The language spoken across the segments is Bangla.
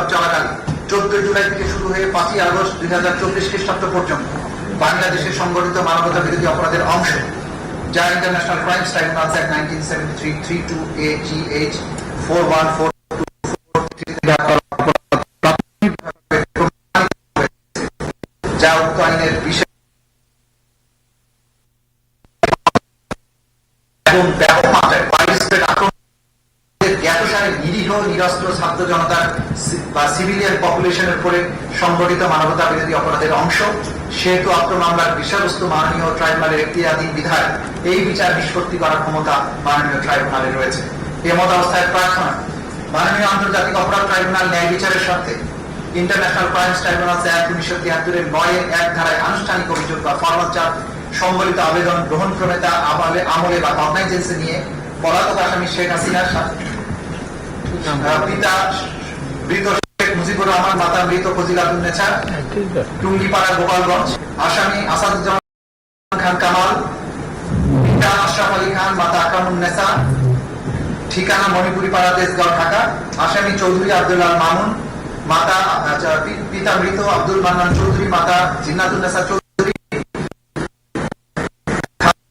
বিপ্লব চলাকালীন। চোদ্দ জুলাই থেকে শুরু হয়ে পাঁচই আগস্ট দুই হাজার চব্বিশ খ্রিস্টাব্দ পর্যন্ত বাংলাদেশে সংগঠিত মানবতা বিরোধী অপরাধের অংশ। যা international crimes tribunal act nineteen seventy three three two A G H four one four যা উক্ত আইনের এবং ব্যাপক সিভিলিয়ান উপরে সংগঠিত মানবতা বিরোধী অপরাধের অংশ, সেহেতু আত্ম মামলার বিষয়বস্তু মাননীয় ট্রাইব্যুনালের এখতিয়াধীন বিধায় এই বিচার নিষ্পত্তি করার ক্ষমতা মাননীয় ট্রাইব্যুনালের রয়েছে। এমত অবস্থায় প্রার্থনা, মাননীয় আন্তর্জাতিক অপরাধ ট্রাইব্যুনাল ন্যায় বিচারের স্বার্থে ইন্টারন্যাশনাল ক্রাইমস ট্রাইব্যুনাল অ্যাক্ট উনিশশো তিয়াত্তরের নয়ের এক ধারায় আনুষ্ঠানিক অভিযোগ বা ফরমাল চার্জ সম্বলিত আবেদন গ্রহণ প্রণেতা আমলে আমলে বা কগনাইজেন্সে নিয়ে পলাতক আসামি শেখ হাসিনার সাথে। পিতা মৃত মুজিবুর রহমান মাতা মৃত ফজিলাতুন নেছা টুঙ্গিপাড়া গোপালগঞ্জ আসামি আসাদুজ্জামান খান কামাল পিতা আশরাফ আলী খান মাতা আকরামুন নেসা ঠিকানা মণিপুরি পাড়া তেজগাঁও ঢাকা আসামি চৌধুরী আব্দুল্লাহ মামুন মাতা আচ্ছা, পিতা মৃত আব্দুল মান্নান চৌধুরী মাতা জিন্নাতুন্নেসা চৌধুরী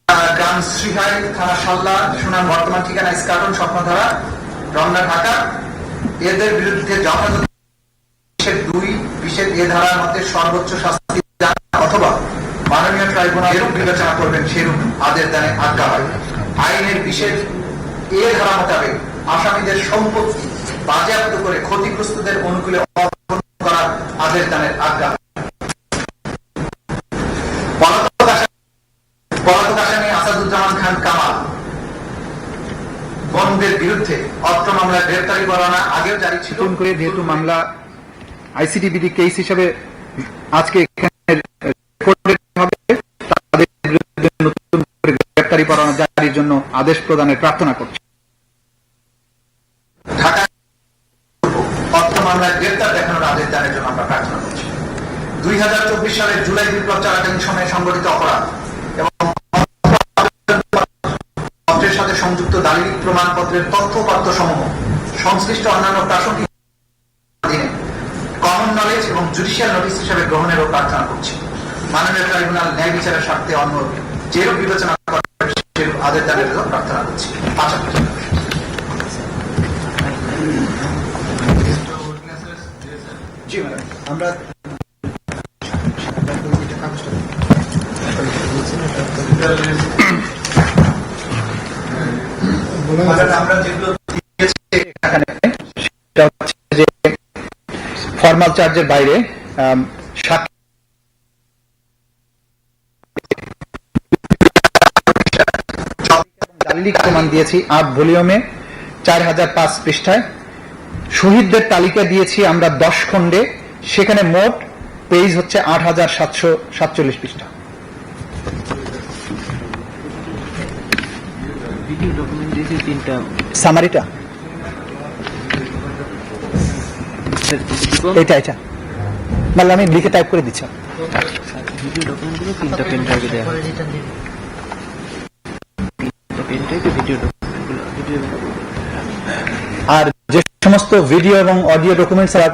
থানা গ্রাম শ্রীহাই থানা সাল্লা সুনাম বর্তমান ঠিকানা ইস্কাটন স্বপ্নধারা রমনা ঢাকা। এদের বিরুদ্ধে যথাযথ ক্ষতিগ্রস্তদের অনুকূলে আদেশ দানের আজ্ঞা আসাদুজ্জামান খান কামাল বন্ধের বিরুদ্ধে অত্র মামলায় গ্রেপ্তারি পরোয়ানা আগেও জারি ছিল। করে যেহেতু মামলা আইসিটি বিধি কেস হিসেবে আজকে এখানে গ্রেপ্তারি পরোয়ানা জারির জন্য আদেশ প্রদানের প্রার্থনা চব্বিশ জুলাই সংগঠিত অপরাধ এবং সংযুক্ত দালিলিক প্রমাণপত্রের তথ্যপাত্র সমূহ সংশ্লিষ্ট অন্যান্য প্রাসঙ্গিক নলেজ এবং জুডিশিয়াল নোটিশ হিসেবে গ্রহণেরও প্রার্থনা করছি। মাননীয় ট্রাইব্যুনাল ন্যায় বিচারের স্বার্থে অন্য যেরূপ বিবেচনা সেরূপ প্রার্থনা করছি। আমরা আমরা যেগুলো সেটা হচ্ছে যে চার্জের বাইরে সাক্ষী প্রমাণ দিয়েছি ভলিউমে, চার হাজার পাঁচ পৃষ্ঠায়। শহীদদের তালিকা দিয়েছি আমরা দশ খণ্ডে, সেখানে মোট পেজ হচ্ছে আট হাজার সাতশো সাতচল্লিশ পৃষ্ঠা। সামারিটা এটা এটা। আমি লিখে টাইপ করে দিচ্ছি। ভিডিও ডকুমেন্টগুলো তিনটা পেন ড্রাইভে দেওয়া পেন ড্রাইভে ভিডিও ডকুমেন্টগুলো ভিডিও আর যে সমস্ত ভিডিও এবং অডিও ডকুমেন্টস আমরা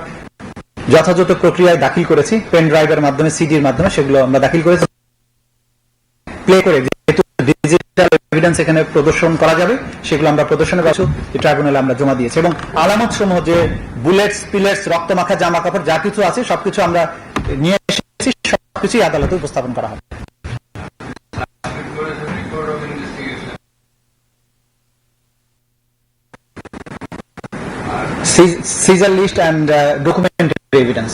যথাযথ প্রক্রিয়ায় দাখিল করেছি পেন ড্রাইভের মাধ্যমে সিডির মাধ্যমে সেগুলো আমরা দাখিল করেছি। প্লে করে ডিজিটাল এভিডেন্স এখানে প্রদর্শন করা যাবে, সেগুলো আমরা প্রদর্শনের বাসু ট্রাইব্যুনালে আমরা জমা দিয়েছি। এবং আলামত সমূহ যে বুলেটস পিলেটস রক্ত মাখা জামা কাপড় যা কিছু আছে, সবকিছু আমরা নিয়ে এসেছি, সবকিছুই আদালতে উপস্থাপন করা হবে। Seizure list and documentary evidence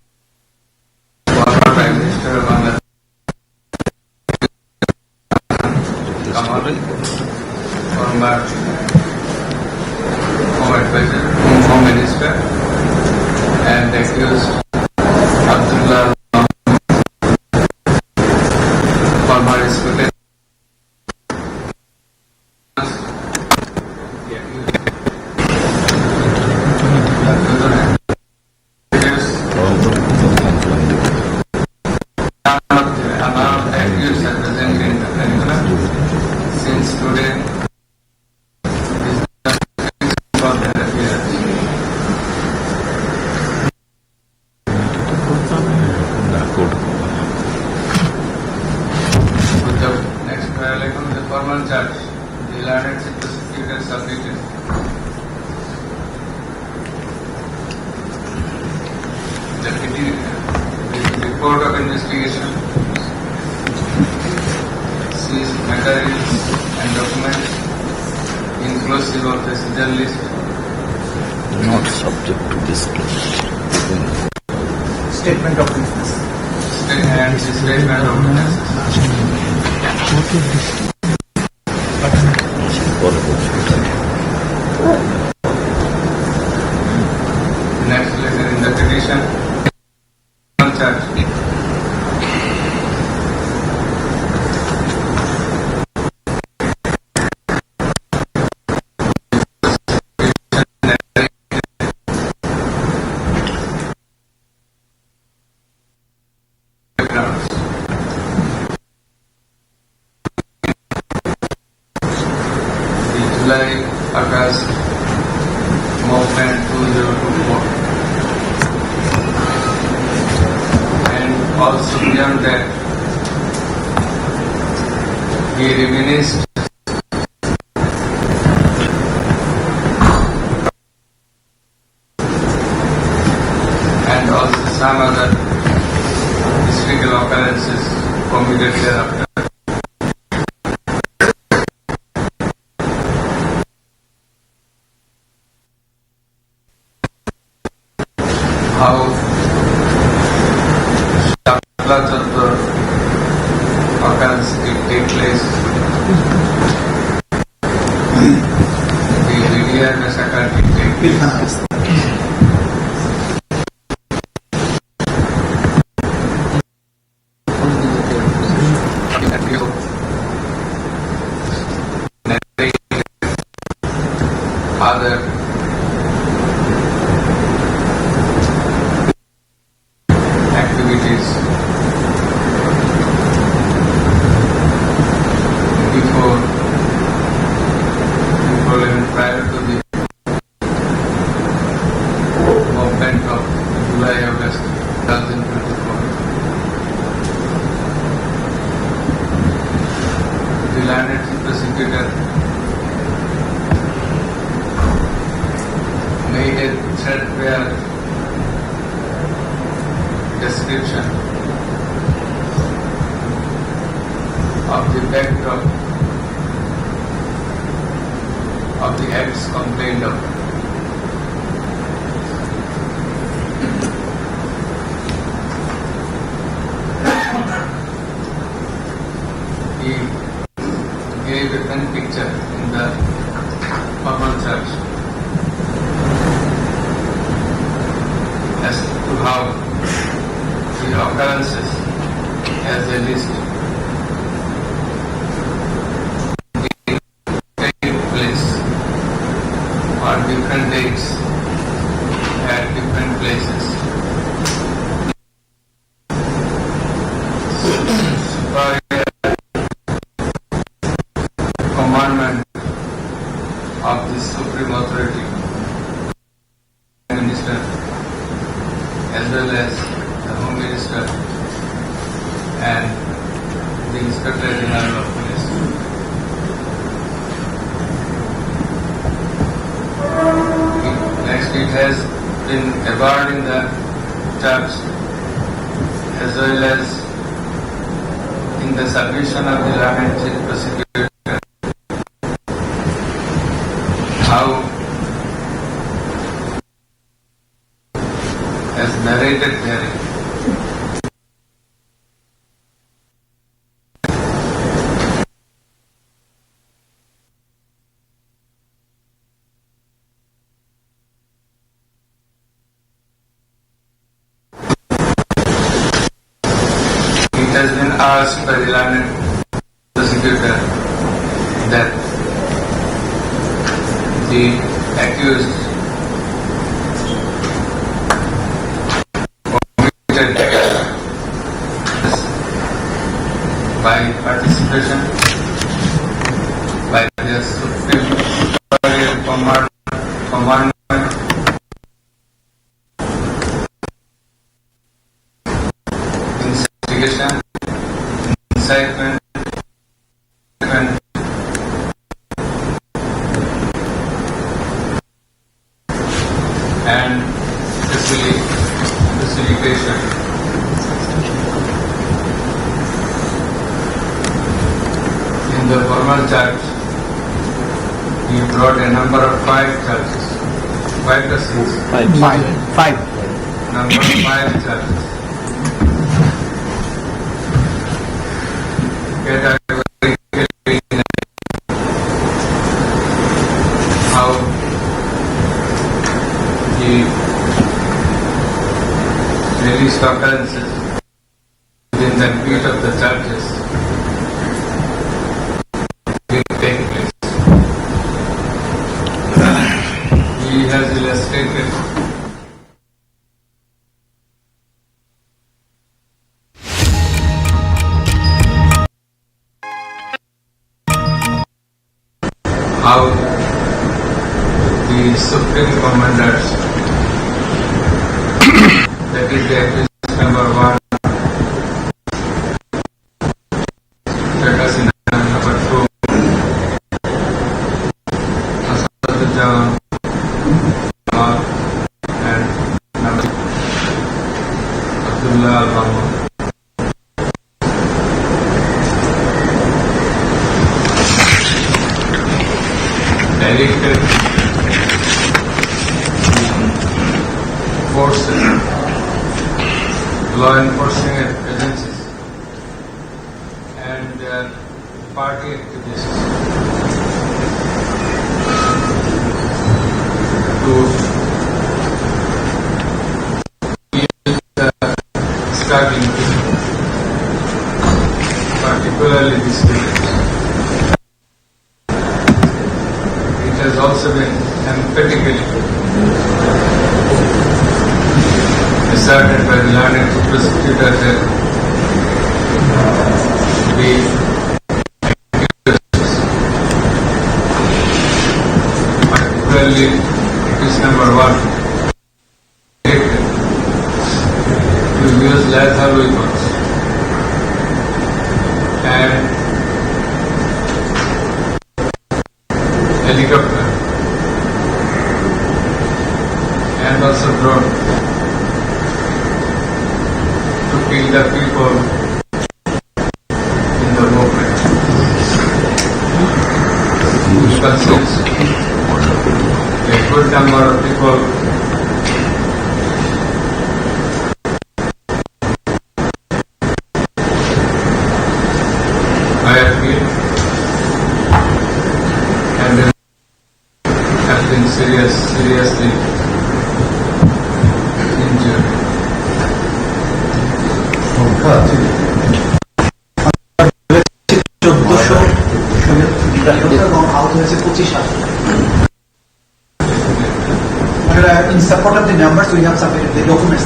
statement of business. And statement of business. vacancy can. The media and the. description of the backdrop of the acts complained of. Supreme Authority, Prime Minister, as well as the Home Minister and the Inspector General of Police. Next, it has been awarded in the church as well as in the submission of the Lamented Prosecutor. Kasi kailangan sa security that the accused. Committed Kumar and Nabi Abdullah Rahman. Directed forces, law enforcing agencies, and uh, party activists. to particularly this week. It has also been emphatically asserted by the learned prosecutor that we particularly it is number one. Let's have a from সংখ্যা আছে চোদ্দশো এবং আহত হয়েছে পঁচিশ হাজার in support of the numbers we have submitted the documents.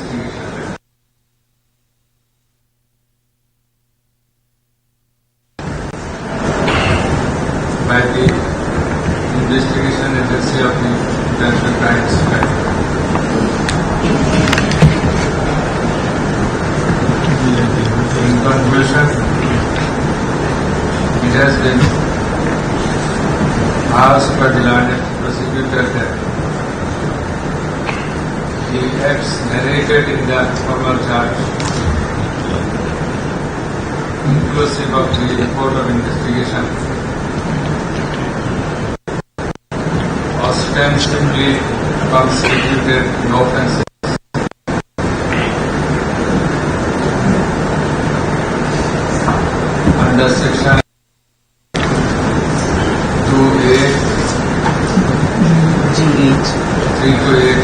experience.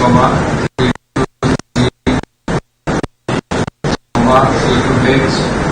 comma, equal to x,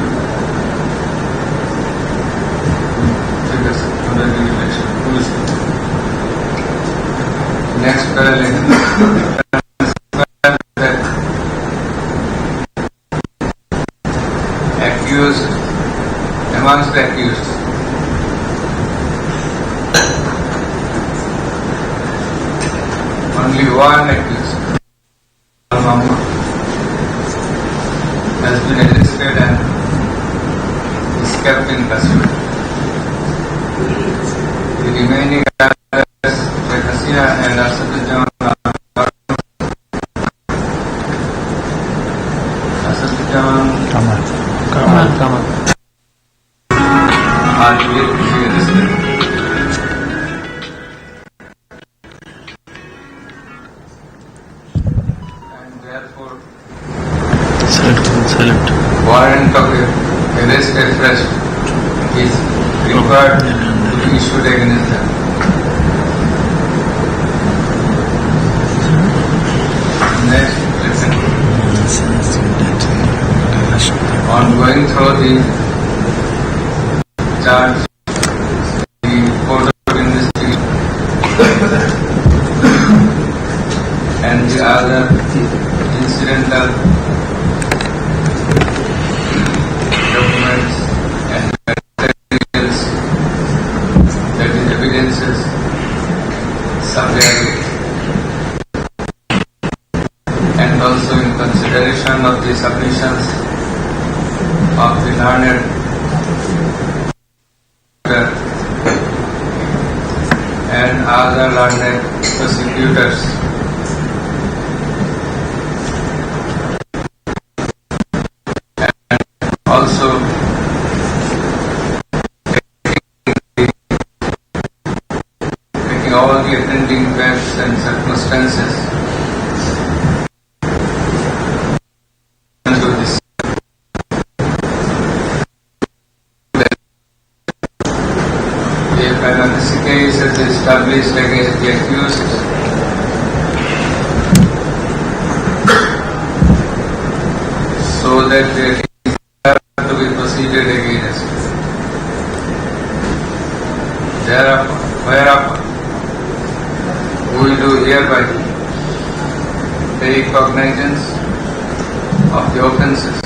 对 therefore, Silent, silent. warrant of arrest arrest is required to be issued against them. Next, listen. On going through the charge, the court of investigation and the other incidental documents and materials, that is evidences, supplied and also in consideration of the submissions of the learned and other learned prosecutors. Established against the accused, so that there is to be proceeded against. Thereupon, whereupon, we do hereby take cognizance of the offences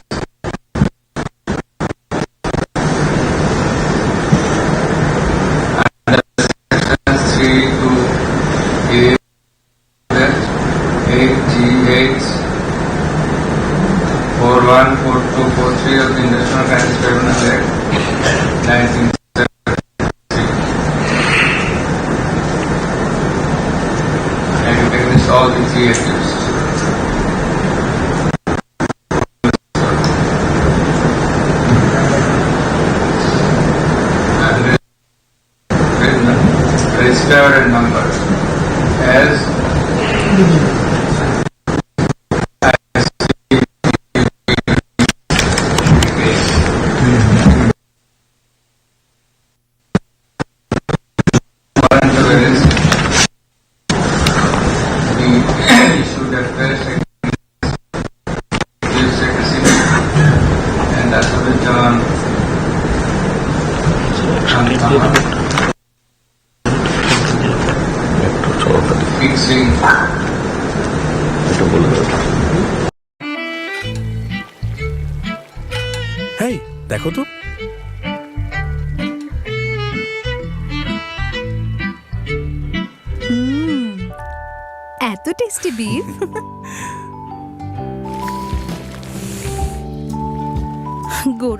y, y sus deberes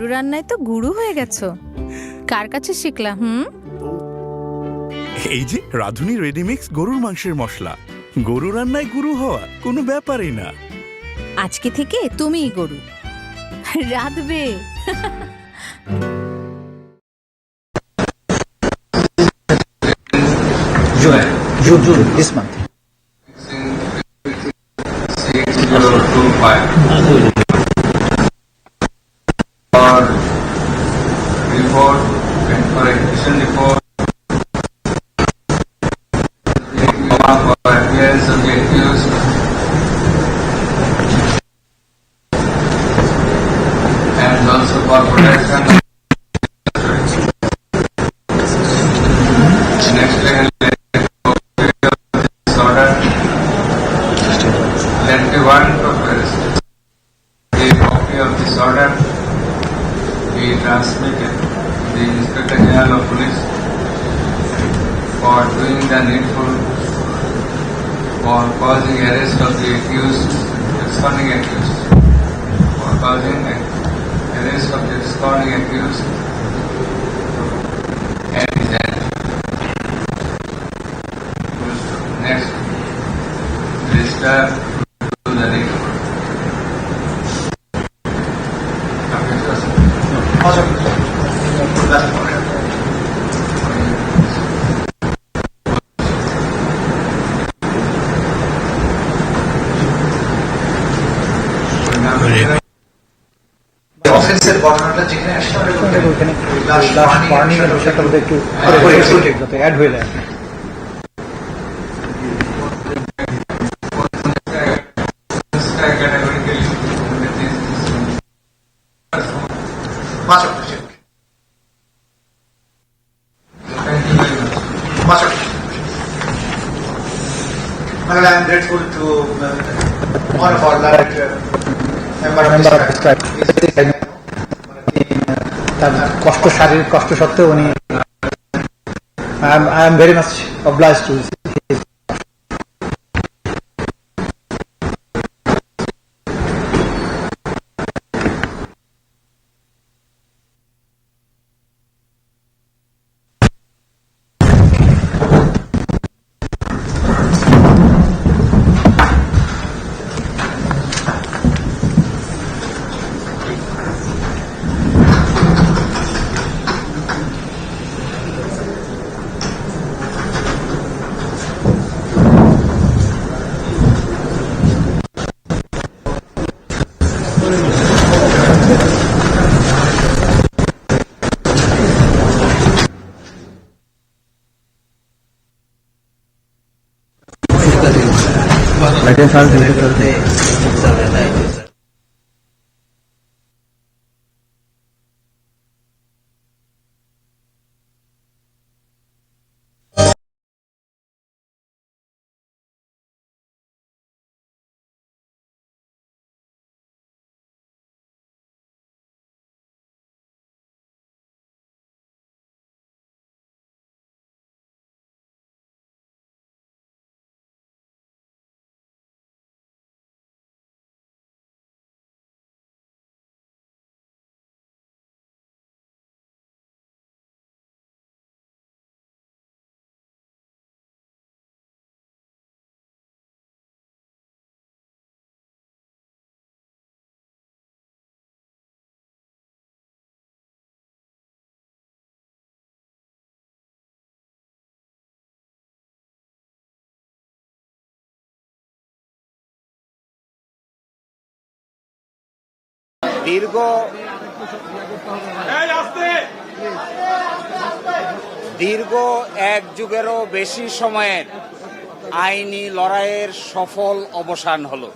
গরু রান্নায় তো গুরু হয়ে গেছো। কার কাছে শিখলা হুম? এই যে রাধুনি রেডিমিক্স গরুর মাংসের মশলা। গরু রান্নায় গুরু হওয়া কোনো ব্যাপারই না। আজকে থেকে তুমিই গরু। রাধবে। June June June this month six zero two five. is calling abuse and then who's next minister last burning burning এর এর বিষয়টা বোধহয় একটু করে করে একটু যাতে অ্যাড হয়ে যায় categorically with this. পাঁচ October Thank you very much. Much appreciated. Well, I am grateful to uh, all of our learned uh, member of member of this tribe তার কষ্ট শারীরিক কষ্ট সত্ত্বেও উনি I am very much obliged to luggage sir? দীর্ঘ দীর্ঘ এক যুগেরও বেশি সময়ের আইনি লড়াইয়ের সফল অবসান হলো।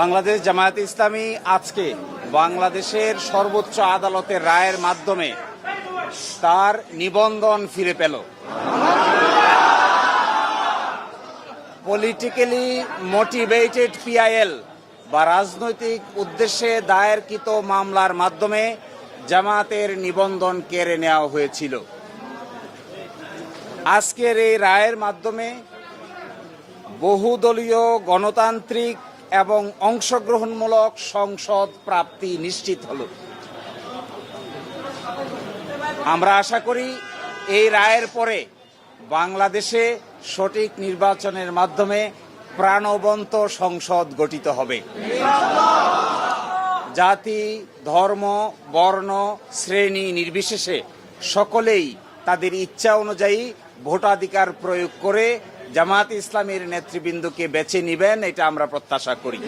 বাংলাদেশ জামায়াত ইসলামী আজকে বাংলাদেশের সর্বোচ্চ আদালতের রায়ের মাধ্যমে তার নিবন্ধন ফিরে পেল। পলিটিক্যালি মোটিভেটেড পিআইএল বা রাজনৈতিক উদ্দেশ্যে দায়েরকৃত মামলার মাধ্যমে জামাতের নিবন্ধন কেড়ে নেওয়া হয়েছিল। আজকের এই রায়ের মাধ্যমে বহুদলীয় গণতান্ত্রিক এবং অংশগ্রহণমূলক সংসদ প্রাপ্তি নিশ্চিত হল। আমরা আশা করি এই রায়ের পরে বাংলাদেশে সঠিক নির্বাচনের মাধ্যমে প্রাণবন্ত সংসদ গঠিত হবে। জাতি, ধর্ম, বর্ণ, শ্রেণি নির্বিশেষে সকলেই তাদের ইচ্ছা অনুযায়ী ভোটাধিকার প্রয়োগ করে জামাত ইসলামের নেতৃবৃন্দকে বেছে নিবেন, এটা আমরা প্রত্যাশা করি।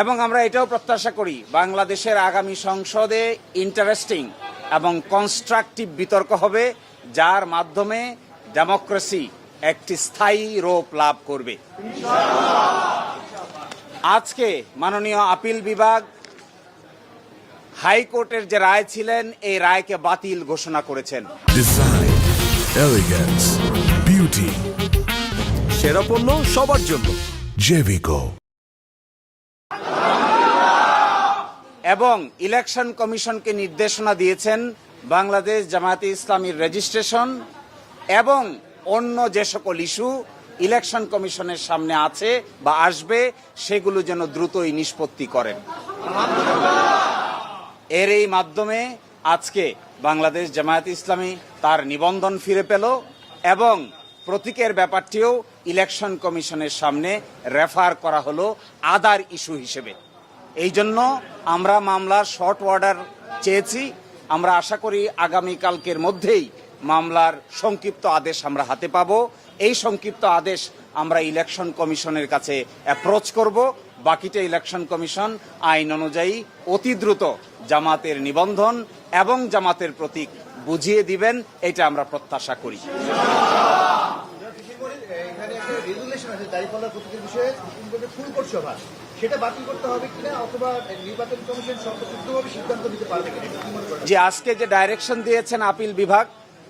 এবং আমরা এটাও প্রত্যাশা করি, বাংলাদেশের আগামী সংসদে ইন্টারেস্টিং এবং কনস্ট্রাকটিভ বিতর্ক হবে, যার মাধ্যমে ডেমোক্রেসি একটি স্থায়ী রূপ লাভ করবে। আজকে মাননীয় আপিল বিভাগ হাইকোর্টের যে রায় ছিলেন এই রায়কে বাতিল ঘোষণা করেছেন। বিউটি সেরা পণ্য সবার জন্য। জেভিকো এবং ইলেকশন কমিশনকে নির্দেশনা দিয়েছেন বাংলাদেশ জামায়াতে ইসলামীর রেজিস্ট্রেশন এবং অন্য যে সকল ইস্যু ইলেকশন কমিশনের সামনে আছে বা আসবে, সেগুলো যেন দ্রুতই নিষ্পত্তি করেন। এর এই মাধ্যমে আজকে বাংলাদেশ জামায়াত ইসলামী তার নিবন্ধন ফিরে পেল এবং প্রতীকের ব্যাপারটিও ইলেকশন কমিশনের সামনে রেফার করা হলো আদার ইস্যু হিসেবে। এই জন্য আমরা মামলার শর্ট অর্ডার চেয়েছি। আমরা আশা করি আগামীকালকের মধ্যেই মামলার সংক্ষিপ্ত আদেশ আমরা হাতে পাব। এই সংক্ষিপ্ত আদেশ আমরা ইলেকশন কমিশনের কাছে অ্যাপ্রোচ করব। বাকিটা ইলেকশন কমিশন আইন অনুযায়ী অতি দ্রুত জামাতের নিবন্ধন এবং জামাতের প্রতীক বুঝিয়ে দিবেন, এটা আমরা প্রত্যাশা করি। যে আজকে যে ডাইরেকশন দিয়েছেন আপিল বিভাগ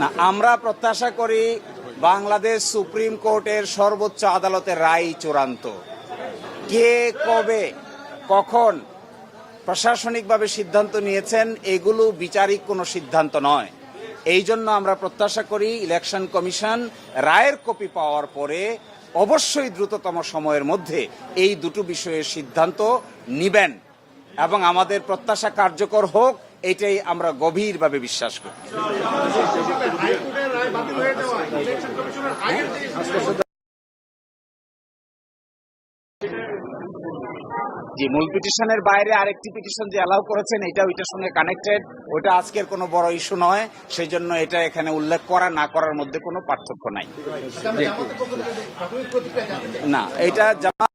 না আমরা প্রত্যাশা করি বাংলাদেশ সুপ্রিম কোর্টের সর্বোচ্চ আদালতের রায় চূড়ান্ত। কে কবে কখন প্রশাসনিকভাবে সিদ্ধান্ত নিয়েছেন এগুলো বিচারিক কোনো সিদ্ধান্ত নয়। এই জন্য আমরা প্রত্যাশা করি ইলেকশন কমিশন রায়ের কপি পাওয়ার পরে অবশ্যই দ্রুততম সময়ের মধ্যে এই দুটো বিষয়ের সিদ্ধান্ত নিবেন এবং আমাদের প্রত্যাশা কার্যকর হোক এটাই আমরা গভীরভাবে বিশ্বাস করি হাইকোর্টের রায় বাতিল হয়ে যাওয়া ইলেকশন কমিশনের আগের যে মূল পিটিশনের বাইরে আরেকটি পিটিশন যে অ্যালাউ করেছেন এটা ওইটার সঙ্গে কানেক্টেড ওইটা আজকের কোনো বড় ইস্যু নয় সেই জন্য এটা এখানে উল্লেখ করা না করার মধ্যে কোনো পার্থক্য নাই। না এটা জামা